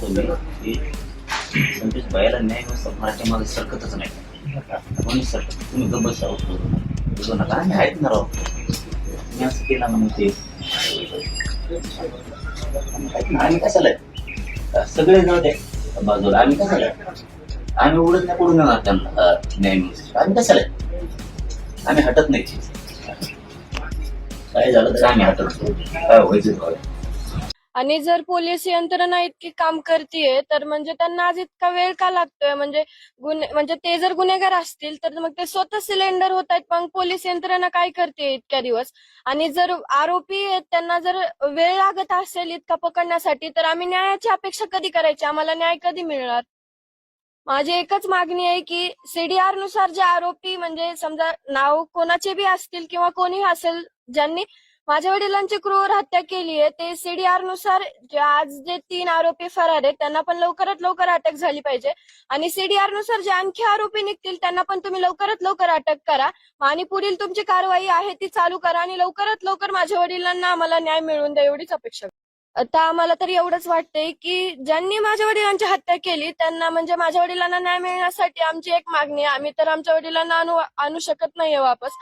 सांगतो मी की संतोष बायाला न्याय व्यवस्था मराठी मागे सरकतच नाही. कोणी सरकत तुम्ही गप्प आहोत बोलू नका आम्ही आहेत ना राव? तुम्ही असं केलं म्हणून ते. आम्ही कशाला सगळे जाऊ दे. बाजूला आम्ही कशाला आम्ही उडत नाही पडून येणार त्यांना. न्याय मिळण्यासाठी. आम्ही कशाला आम्ही हटत नाही. काय झालं तर आम्ही हटत काय व्हायचं. आणि जर पोलीस यंत्रणा इतकी काम करतीये तर म्हणजे त्यांना आज इतका वेळ का लागतोय? म्हणजे गुन्हे म्हणजे ते जर गुन्हेगार असतील तर मग ते स्वतः सिलेंडर होत आहेत मग पोलीस यंत्रणा काय करते इतक्या दिवस? आणि जर आरोपी त्यांना जर वेळ लागत असेल इतका पकडण्यासाठी तर आम्ही न्यायाची अपेक्षा कधी करायची? आम्हाला न्याय कधी मिळणार? माझी एकच मागणी आहे की सीडीआरनुसार जे आरोपी म्हणजे समजा नाव कोणाचे बी असतील किंवा कोणी असेल ज्यांनी माझ्या वडिलांची क्रूर हत्या केली आहे. ते सीडीआरनुसार जे आज जे तीन आरोपी फरार आहेत त्यांना पण लवकरात लवकर अटक झाली पाहिजे. आणि सीडीआरनुसार जे आणखी आरोपी निघतील त्यांना पण तुम्ही लवकरात लवकर अटक करा. आणि पुढील तुमची कारवाई आहे ती चालू करा. आणि लवकरात लवकर माझ्या वडिलांना आम्हाला न्याय मिळवून द्या एवढीच अपेक्षा. आता आम्हाला तर एवढंच वाटतंय की ज्यांनी माझ्या वडिलांची हत्या केली त्यांना म्हणजे माझ्या वडिलांना न्याय मिळण्यासाठी आमची एक मागणी आहे. आम्ही तर आमच्या वडिलांना आणू आणू शकत नाहीये वापस.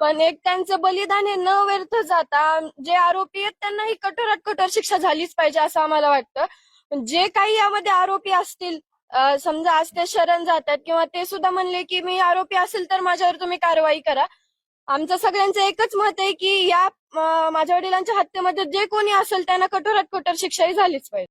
पण एक त्यांचं बलिदान हे न व्यर्थ जाता. जे आरोपी आहेत त्यांनाही कठोरात कठोर शिक्षा झालीच पाहिजे असं आम्हाला वाटतं. जे काही यामध्ये आरोपी असतील समजा आज ते शरण जातात किंवा ते सुद्धा म्हणले की मी आरोपी असेल तर माझ्यावर तुम्ही कारवाई करा. आमचं सगळ्यांचं एकच मत आहे की या माझ्या वडिलांच्या हत्येमध्ये जे कोणी असेल त्यांना कठोरात कठोर शिक्षाही झालीच पाहिजे.